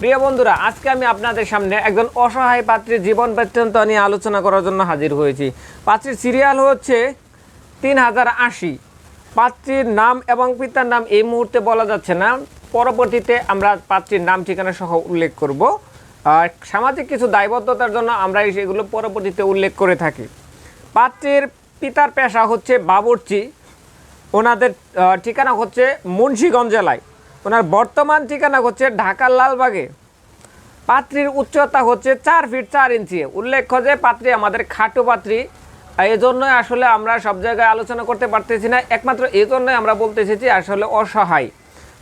প্রিয় বন্ধুরা, আজকে আমি আপনাদের সামনে একজন অসহায় পাত্রীর জীবন বৃত্তান্ত নিয়ে আলোচনা করার জন্য হাজির হয়েছি। পাত্রীর সিরিয়াল হচ্ছে তিন হাজার আশি। পাত্রীর নাম এবং পিতার নাম এই মুহূর্তে বলা যাচ্ছে না। পরবর্তীতে আমরা পাত্রীর নাম, ঠিকানা সহ উল্লেখ করব। আর সামাজিক কিছু দায়বদ্ধতার জন্য আমরা সেগুলো পরবর্তীতে উল্লেখ করে থাকি। পাত্রীর পিতার পেশা হচ্ছে বাবুর্চি। ওনাদের ঠিকানা হচ্ছে মুন্সীগঞ্জ জেলায়। ওনার বর্তমান ঠিকানা হচ্ছে ঢাকার লালবাগে। পাত্রীর উচ্চতা হচ্ছে চার ফিট চার ইঞ্চি। উল্লেখ্য যে পাত্রী আমাদের খাটো পাত্রী। জন্যই আসলে আমরা সব জায়গায় আলোচনা করতে পারতেছি না। একমাত্র এই জন্যই আমরা বলতে এসেছি, আসলে অসহায়।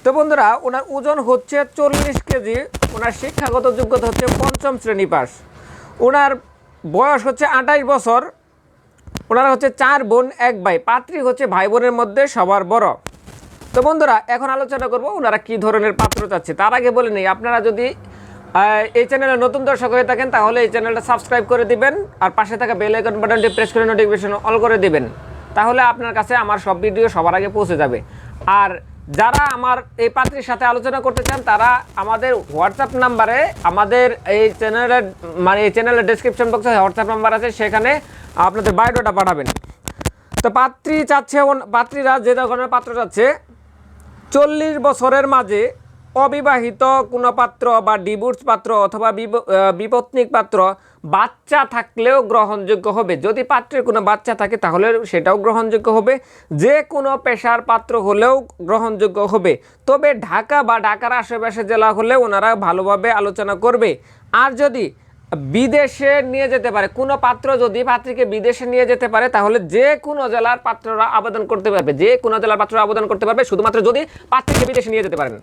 তো বন্ধুরা, ওনার ওজন হচ্ছে চল্লিশ কেজি। ওনার শিক্ষাগত যোগ্যতা হচ্ছে পঞ্চম শ্রেণি পাস। ওনার বয়স হচ্ছে আঠাশ বছর। ওনারা হচ্ছে চার বোন, এক ভাই। পাত্রী হচ্ছে ভাই বোনের মধ্যে সবার বড়। তো বন্ধুরা, এখন আলোচনা করব ওনারা কি ধরনের পাত্র চাচ্ছে। তার আগে বলে নিই, আপনারা যদি এই চ্যানেলে নতুন দর্শক হয়ে থাকেন, তাহলে এই চ্যানেলটা সাবস্ক্রাইব করে দিবেন, আর পাশে থাকা বেল আইকন বাটনটি প্রেস করে নোটিফিকেশন অল করে দিবেন। তাহলে আপনার কাছে আমার সব ভিডিও সবার আগে পৌঁছে যাবে। আর যারা আমার এই পাত্রীর সাথে আলোচনা করতে চান, তারা আমাদের হোয়াটসঅ্যাপ নাম্বারে আমাদের এই চ্যানেলের মানে এই চ্যানেলের ডেসক্রিপশন বক্সে হোয়াটসঅ্যাপ নাম্বার আছে, সেখানে আপনাদের বায়োডাটা পাঠাবেন। তো পাত্রী চাচ্ছে, পাত্রীরা যে ধরনের পাত্র চাচ্ছে চল্লিশ বছরের মাঝে অবিবাহিত কোনো পাত্র বা ডিভোর্স পাত্র অথবা বিপত্নিক পাত্র বাচ্চা থাকলেও গ্রহণযোগ্য হবে। যদি পাত্রের কোনো বাচ্চা থাকে, তাহলে সেটাও গ্রহণযোগ্য হবে। যে কোনো পেশার পাত্র হলেও গ্রহণযোগ্য হবে। তবে ঢাকা বা ঢাকার আশেপাশে জেলা হলে ওনারা ভালোভাবে আলোচনা করবে। আর যদি বিদেশে নিয়ে যেতে পারে। কোনো পাত্র যদি পাত্রীকে বিদেশে নিয়ে যেতে পারে, তাহলে যে কোনো জেলার পাত্ররা আবেদন করতে পারবে। যে কোনো জেলার পাত্ররা আবেদন করতে পারবে, শুধুমাত্র যদি পাত্রীকে বিদেশে নিয়ে যেতে পারেন।